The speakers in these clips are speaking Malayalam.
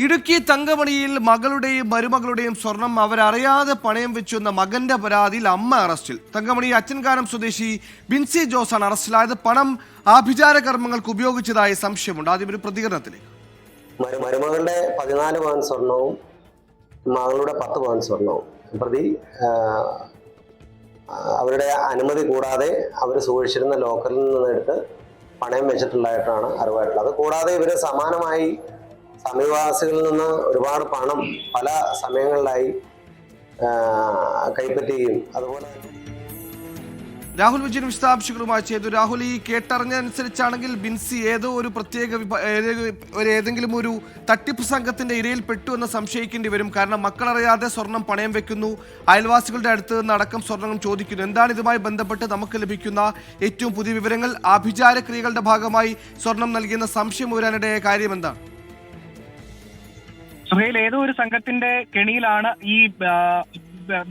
ഇടുക്കി തങ്കമണിയിൽ മകളുടെയും മരുമകളുടെയും സ്വർണം അവരറിയാതെ പണയം വെച്ചെന്ന മകന്റെ പരാതിയിൽ അമ്മ അറസ്റ്റിൽ. തങ്കമണി അച്ഛൻകാനം സ്വദേശി ബിൻസി ജോസാണ് അറസ്റ്റിലായത്. പണം ആഭിചാര കർമ്മങ്ങൾക്ക് ഉപയോഗിച്ചതായി സംശയമുണ്ട്. ആദ്യം ഒരു പ്രതികരണത്തിലേക്ക്. മരു- മരുമകളുടെ പതിനാല് പവൻ സ്വർണവും മകളുടെ പത്ത് പവൻ സ്വർണവും. പ്രതി അവരുടെ അനുമതി കൂടാതെ അവർ സൂക്ഷിച്ചിരുന്ന ലോക്കറിൽ നിന്ന് എടുത്ത് പണയം വെച്ചിട്ടുള്ളതായിട്ടാണ് അറിവായിട്ടുള്ളത്. കൂടാതെ ഇവർ സമാനമായി സമീപവാസികളിൽ നിന്ന് ഒരുപാട് പണം പല സമയങ്ങളിലായി കൈപ്പറ്റുകയും അതുപോലെ രാഹുൽ വിജയൻ വിശദാംശങ്ങളുമായി ചെയ്തു. രാഹുൽ ഈ കേട്ടറിഞ്ഞനുസരിച്ചാണെങ്കിൽ ബിൻസി ഏതോ ഒരു പ്രത്യേക ഒരു ഏതെങ്കിലും ഒരു തട്ടിപ്പ് സംഘത്തിന്റെ ഇരയിൽ പെട്ടു എന്ന് സംശയിക്കേണ്ടി വരും. കാരണം മക്കളറിയാതെ സ്വർണം പണയം വെക്കുന്നു. അയൽവാസികളുടെ അടുത്ത് നിന്ന് സ്വർണം ചോദിക്കുന്നു. എന്താണ് ഇതുമായി ബന്ധപ്പെട്ട് നമുക്ക് ലഭിക്കുന്ന ഏറ്റവും പുതിയ വിവരങ്ങൾ? ആഭിചാര ക്രിയകളുടെ ഭാഗമായി സ്വർണം നൽകിയെന്ന സംശയം വരാനിടയായ കാര്യം എന്താണ്? സുഹൈൽ ഏതോ ഒരു സംഘത്തിന്റെ കെണിയിലാണ് ഈ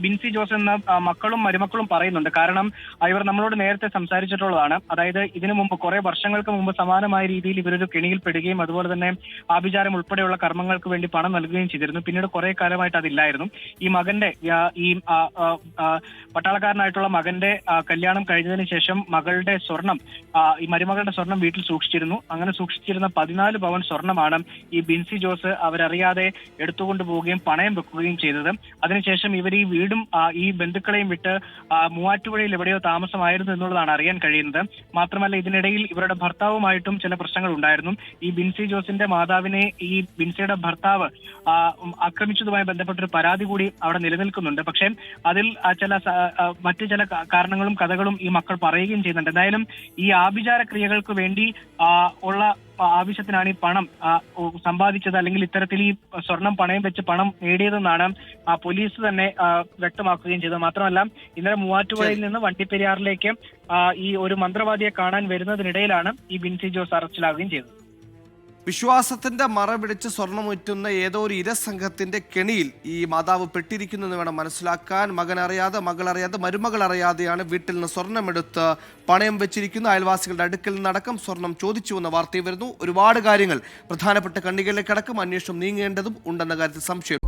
ബിൻസി ജോസ് എന്ന മക്കളും മരുമക്കളും പറയുന്നുണ്ട്. കാരണം ഇവർ നമ്മളോട് നേരത്തെ സംസാരിച്ചിട്ടുള്ളതാണ്. അതായത് ഇതിനു മുമ്പ് കുറെ വർഷങ്ങൾക്ക് മുമ്പ് സമാനമായ രീതിയിൽ ഇവരൊരു കെണിയിൽ പെടുകയും അതുപോലെ തന്നെ ആഭിചാരം ഉൾപ്പെടെയുള്ള കർമ്മങ്ങൾക്ക് വേണ്ടി പണം നൽകുകയും ചെയ്തിരുന്നു. പിന്നീട് കുറെ കാലമായിട്ട് അതില്ലായിരുന്നു. ഈ മകന്റെ ഈ പട്ടാളക്കാരനായിട്ടുള്ള മകന്റെ കല്യാണം കഴിഞ്ഞതിന് ശേഷം മകളുടെ സ്വർണം ഈ മരുമകളുടെ സ്വർണം വീട്ടിൽ സൂക്ഷിച്ചിരുന്നു. അങ്ങനെ സൂക്ഷിച്ചിരുന്ന പതിനാല് പവൻ സ്വർണമാണ് ഈ ബിൻസി ജോസ് അവരറിയാതെ എടുത്തുകൊണ്ട് പോവുകയും പണയം വെക്കുകയും ചെയ്തത്. അതിനുശേഷം ഇവർ ഈ വീടും ഈ ബന്ധുക്കളെയും വിട്ട് മൂവാറ്റുപുഴയിൽ എവിടെയോ താമസമായിരുന്നു എന്നുള്ളതാണ് അറിയാൻ കഴിയുന്നത്. മാത്രമല്ല ഇതിനിടയിൽ ഇവരുടെ ഭർത്താവുമായിട്ടും ചില പ്രശ്നങ്ങൾ ഉണ്ടായിരുന്നു. ഈ ബിൻസി ജോസിന്റെ മാതാവിനെ ഈ ബിൻസിയുടെ ഭർത്താവ് ആക്രമിച്ചതുമായി ബന്ധപ്പെട്ടൊരു പരാതി കൂടി അവിടെ നിലനിൽക്കുന്നുണ്ട്. പക്ഷേ അതിൽ ചില മറ്റു ചില കാരണങ്ങളും കഥകളും ഈ മക്കൾ പറയുകയും ചെയ്യുന്നുണ്ട്. എന്തായാലും ഈ ആഭിചാര ക്രിയകൾക്ക് വേണ്ടി ഉള്ള ആവശ്യത്തിനാണ് ഈ പണം സമ്പാദിച്ചത് അല്ലെങ്കിൽ ഇത്തരത്തിൽ ഈ സ്വർണം പണയം വെച്ച് പണം നേടിയതെന്നാണ് പോലീസ് തന്നെ വ്യക്തമാക്കുകയും ചെയ്തത്. മാത്രമല്ല ഇന്നലെ മൂവാറ്റുപുഴയിൽ നിന്ന് വണ്ടിപ്പെരിയാറിലേക്ക് ഈ ഒരു മന്ത്രവാദിയെ കാണാൻ വരുന്നതിനിടയിലാണ് ഈ ബിൻസി ജോസ് അറസ്റ്റിലാവുകയും ചെയ്തത്. വിശ്വാസത്തിന്റെ മറപിടിച്ച് സ്വർണമുറ്റുന്ന ഏതോ ഒരു ഇരസംഘത്തിന്റെ കെണിയിൽ ഈ മാതാവ് പെട്ടിരിക്കുന്നു എന്ന് വേണം മനസ്സിലാക്കാൻ. മകൻ അറിയാതെ മകൾ അറിയാതെ മരുമകൾ അറിയാതെയാണ് വീട്ടിൽ നിന്ന് സ്വർണമെടുത്ത് പണയം വെച്ചിരിക്കുന്ന. അയൽവാസികളുടെ അടുക്കൽ നിന്നടക്കം സ്വർണം ചോദിച്ചു എന്ന വാർത്തയും വരുന്നു. ഒരുപാട് കാര്യങ്ങൾ പ്രധാനപ്പെട്ട കണ്ണികളിലേക്കടക്കം അന്വേഷണം നീങ്ങേണ്ടതും ഉണ്ടെന്ന കാര്യത്തിൽ സംശയം.